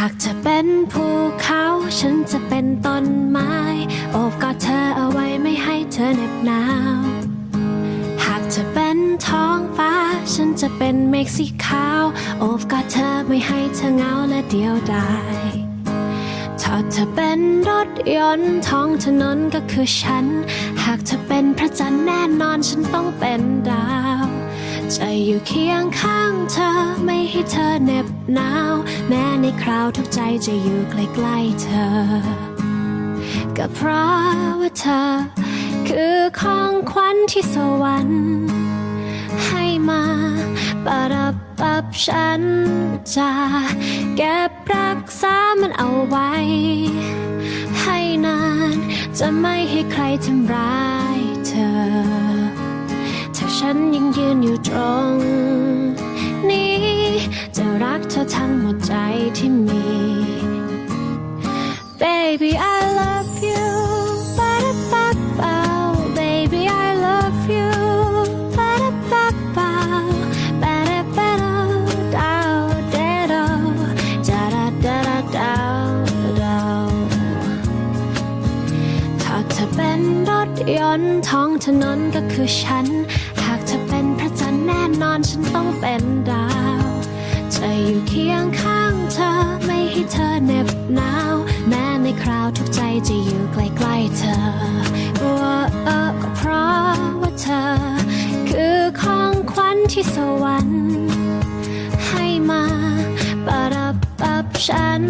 หากจะเป็นภูเขา ฉันจะเป็นต้นไม้ โอบกอดเธอเอาไว้ไม่ให้เธอเหน็บหนาว หากจะเป็นท้องฟ้า ฉันจะเป็นเมฆสีขาว โอบกอดเธอไม่ให้เธอเหงาและเดียวดายถ้าเธอเป็นรถยนต์ท้องถนนก็คือฉัน หากเธอเป็นพระจันทร์แน่นอนฉันต้องเป็นดาว จะอยู่เคียงข้างเธอไม่ให้เธอเหน็บหนาว แม้ในคราวทุกใจจะอยู่ใกล้ๆเธอ ก็เพราะว่าเธอ คือของขวัญที่สวรรค์ให้มาประดับปับฉันจะเก็บรักษามันเอาไว้ ให้นานจะไม่ให้ใครทำร้ายเธอ ฉันยังยืนอยู่ตรง นี้ จะรักเธอทั้งหมดใจที่มี Baby I love you baby I love you ถ้าเธอเป็นรถยนต์ท้องถนนก็คือฉัน นอนฉันต้องเป็นดาว จะอยู่เคียงข้างเธอไม่ให้เธอเหน็บหนาว แม้ในคราวทุกใจจะอยู่ใกล้ๆเธอว่าเออก็เพราะว่าเธอ คือของขวัญที่สวรรค์ให้มาประดับปับฉัน